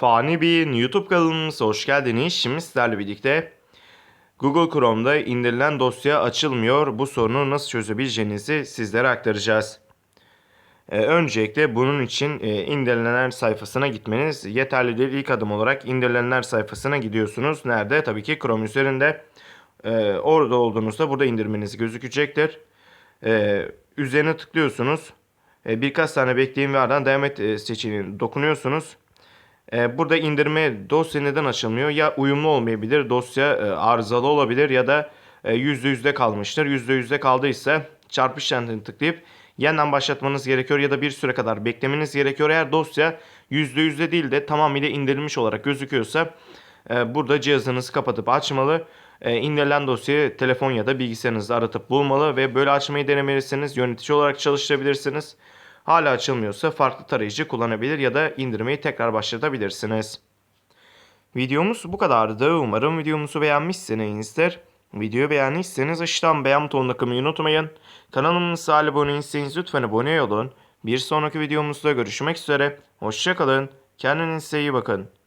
Fani Bey'in YouTube kanalımıza hoş geldiniz. Şimdi sizlerle birlikte Google Chrome'da indirilen dosya açılmıyor. Bu sorunu nasıl çözebileceğinizi sizlere aktaracağız. Ee, öncelikle bunun için e, indirilenler sayfasına gitmeniz yeterlidir. İlk adım olarak indirilenler sayfasına gidiyorsunuz. Nerede? Tabii ki Chrome üzerinde. Ee, orada olduğunuzda burada indirmeniz gözükecektir. Ee, üzerine tıklıyorsunuz. Ee, birkaç tane bekleyin ve ardından devam et e, seçeneğine dokunuyorsunuz. Ee, burada indirme dosya neden açılmıyor? Ya uyumlu olmayabilir, dosya e, arızalı olabilir ya da e, %100'de kalmıştır. %100'de kaldıysa çarpı işaretini tıklayıp yeniden başlatmanız gerekiyor ya da bir süre kadar beklemeniz gerekiyor. Eğer dosya %100'de değil de tamamıyla indirilmiş olarak gözüküyorsa e, burada cihazınızı kapatıp açmalı. E, indirilen dosyayı telefon ya da bilgisayarınızda aratıp bulmalı ve böyle açmayı denemelisiniz. Yönetici olarak çalıştırabilirsiniz. Hala açılmıyorsa farklı tarayıcı kullanabilir ya da indirmeyi tekrar başlatabilirsiniz. Videomuz bu kadardı. Umarım videomuzu beğenmişsinizdir. Videoyu beğendiyseniz aşağıdan beğen butonuna kılmayı unutmayın. Kanalımıza abone değilseniz lütfen abone olun. Bir sonraki videomuzda görüşmek üzere. Hoşçakalın. Kendinize iyi bakın.